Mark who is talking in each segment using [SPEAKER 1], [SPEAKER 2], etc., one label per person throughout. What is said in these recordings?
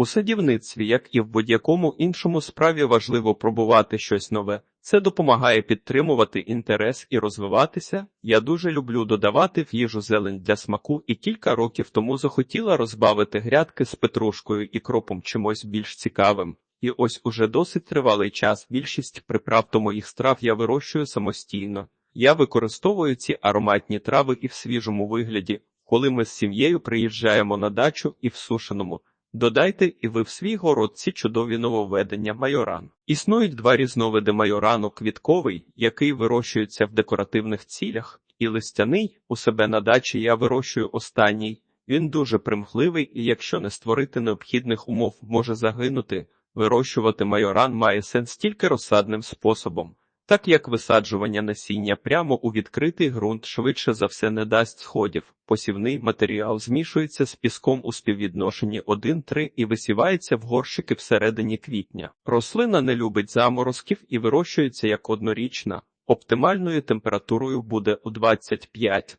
[SPEAKER 1] У садівництві, як і в будь-якому іншому справі, важливо пробувати щось нове. Це допомагає підтримувати інтерес і розвиватися. Я дуже люблю додавати в їжу зелень для смаку, і кілька років тому захотіла розбавити грядки з петрушкою і кропом чимось більш цікавим. І ось уже досить тривалий час більшість приправ до моїх страв я вирощую самостійно. Я використовую ці ароматні трави і в свіжому вигляді, коли ми з сім'єю приїжджаємо на дачу і в сушеному. Додайте і ви в свій город ці чудові нововведення майоран. Існують два різновиди майорану квітковий, який вирощується в декоративних цілях, і листяний у себе на дачі я вирощую останній. Він дуже примхливий і, якщо не створити необхідних умов, може загинути. Вирощувати майоран має сенс тільки розсадним способом, так як висаджування насіння прямо у відкритий ґрунт швидше за все не дасть сходів. Посівний матеріал змішується з піском у співвідношенні 1-3 і висівається в горщики всередині квітня. Рослина не любить заморозків і вирощується як однорічна. Оптимальною температурою буде у 25.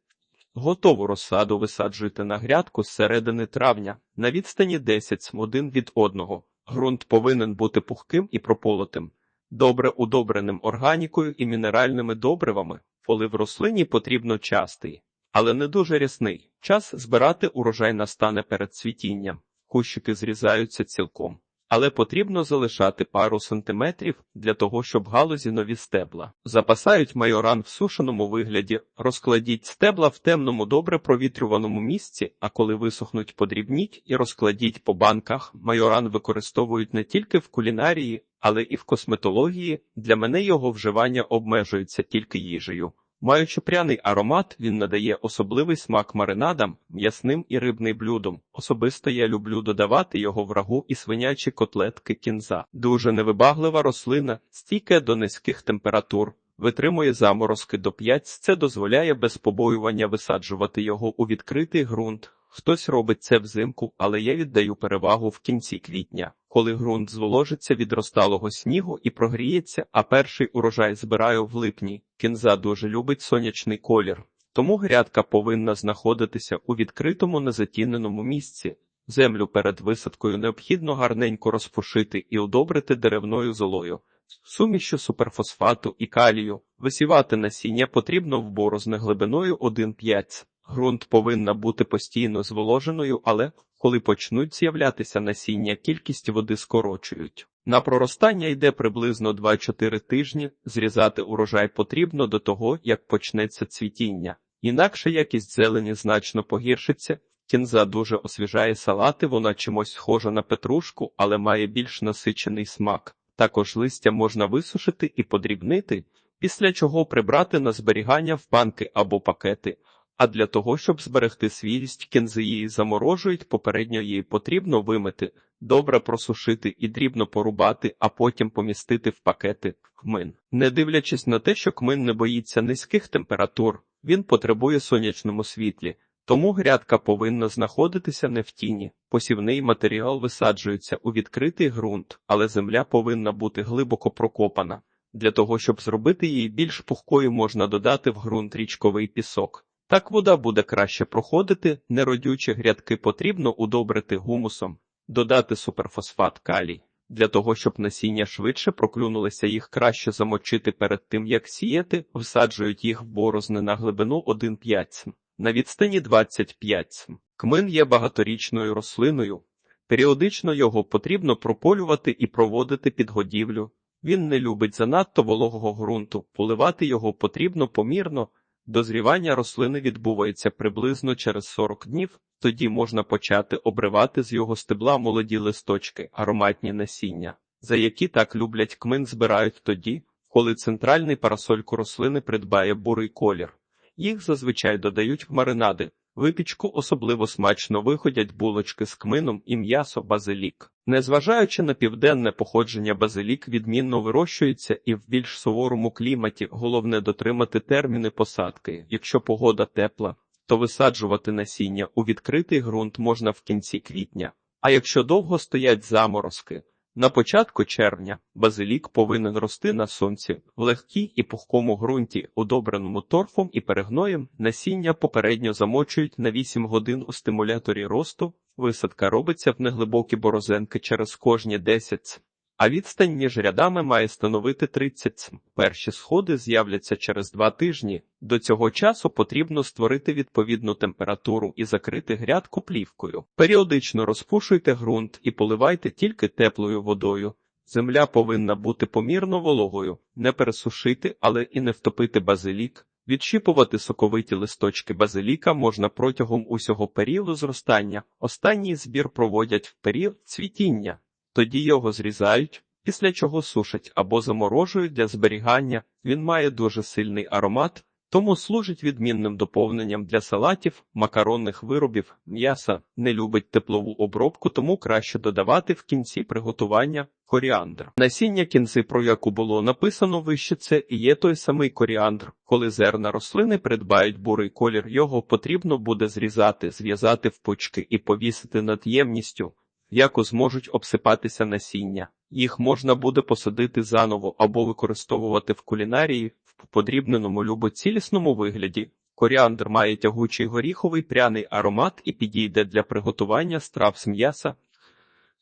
[SPEAKER 1] Готову розсаду висаджуйте на грядку з середини травня на відстані 10 см один від одного. Ґрунт повинен бути пухким і прополотим, добре удобреним органікою і мінеральними добривами. Полив рослині потрібно частий, але не дуже рясний. Час збирати урожай настане перед цвітінням. Кущики зрізаються цілком, але потрібно залишати пару сантиметрів для того, щоб галузі нові стебла. Запасають майоран в сушеному вигляді, розкладіть стебла в темному, добре провітрюваному місці, а коли висохнуть, подрібніть і розкладіть по банках. Майоран використовують не тільки в кулінарії, але і в косметології. Для мене його вживання обмежується тільки їжею. Маючи пряний аромат, він надає особливий смак маринадам, м'ясним і рибним блюдам. Особисто я люблю додавати його в рагу і свинячі котлетки кінза. Дуже невибаглива рослина, стійке до низьких температур. Витримує заморозки до 5, це дозволяє без побоювання висаджувати його у відкритий ґрунт. Хтось робить це взимку, але я віддаю перевагу в кінці квітня, коли ґрунт зволожиться від розталого снігу і прогріється, а перший урожай збираю в липні. Кінза дуже любить сонячний колір, тому грядка повинна знаходитися у відкритому незатіненому місці. Землю перед висадкою необхідно гарненько розпушити і удобрити деревною золою. Сумішю суперфосфату і калію висівати насіння потрібно в борозне глибиною 1,5 Грунт повинна бути постійно зволоженою, але коли почнуть з'являтися насіння, кількість води скорочують. На проростання йде приблизно 2-4 тижні. Зрізати урожай потрібно до того, як почнеться цвітіння. Інакше якість зелені значно погіршиться. Кінза дуже освіжає салати, вона чимось схожа на петрушку, але має більш насичений смак. Також листя можна висушити і подрібнити, після чого прибрати на зберігання в банки або пакети. А для того, щоб зберегти свіжість, кінзи її заморожують, попередньо її потрібно вимити, добре просушити і дрібно порубати, а потім помістити в пакети кмин. Не дивлячись на те, що кмин не боїться низьких температур, він потребує сонячному світлі, тому грядка повинна знаходитися не в тіні. Посівний матеріал висаджується у відкритий ґрунт, але земля повинна бути глибоко прокопана. Для того, щоб зробити її більш пухкою, можна додати в ґрунт річковий пісок. Так вода буде краще проходити, неродючі грядки потрібно удобрити гумусом, додати суперфосфат калій. Для того, щоб насіння швидше проклюнулися, їх краще замочити перед тим, як сіяти, всаджують їх в борозни на глибину 1,5 см, на відстані 25 см. Кмин є багаторічною рослиною. Періодично його потрібно прополювати і проводити підгодівлю. Він не любить занадто вологого ґрунту, поливати його потрібно помірно. Дозрівання рослини відбувається приблизно через 40 днів, тоді можна почати обривати з його стебла молоді листочки, ароматні насіння, за які так люблять кмин збирають тоді, коли центральний парасольку рослини придбає бурий колір. Їх зазвичай додають в маринади, випічку особливо смачно виходять булочки з кмином і м'ясо базилік. Незважаючи на південне походження базилік відмінно вирощується і в більш суворому кліматі головне дотримати терміни посадки. Якщо погода тепла, то висаджувати насіння у відкритий ґрунт можна в кінці квітня. А якщо довго стоять заморозки, на початку червня базилік повинен рости на сонці в легкій і пухкому ґрунті, удобреному торфом і перегноєм. Насіння попередньо замочують на 8 годин у стимуляторі росту. Висадка робиться в неглибокі борозенки через кожні 10 см, а відстань між рядами має становити 30 см. Перші сходи з'являться через два тижні. До цього часу потрібно створити відповідну температуру і закрити грядку плівкою. Періодично розпушуйте ґрунт і поливайте тільки теплою водою. Земля повинна бути помірно вологою, не пересушити, але і не втопити базилік. Відщіпувати соковиті листочки базиліка можна протягом усього періоду зростання. Останній збір проводять в період цвітіння. Тоді його зрізають, після чого сушать або заморожують для зберігання. Він має дуже сильний аромат, тому служить відмінним доповненням для салатів, макаронних виробів, м'яса, не любить теплову обробку, тому краще додавати в кінці приготування коріандр. Насіння кінзи, про яку було написано вище, це і є той самий коріандр. Коли зерна рослини придбають бурий колір, його потрібно буде зрізати, зв'язати в пучки і повісити над ємністю, в яку зможуть обсипатися насіння. Їх можна буде посадити заново або використовувати в кулінарії в подрібненому любоцілісному вигляді. Коріандр має тягучий горіховий пряний аромат і підійде для приготування страв з м'яса,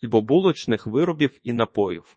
[SPEAKER 1] булочних виробів і напоїв.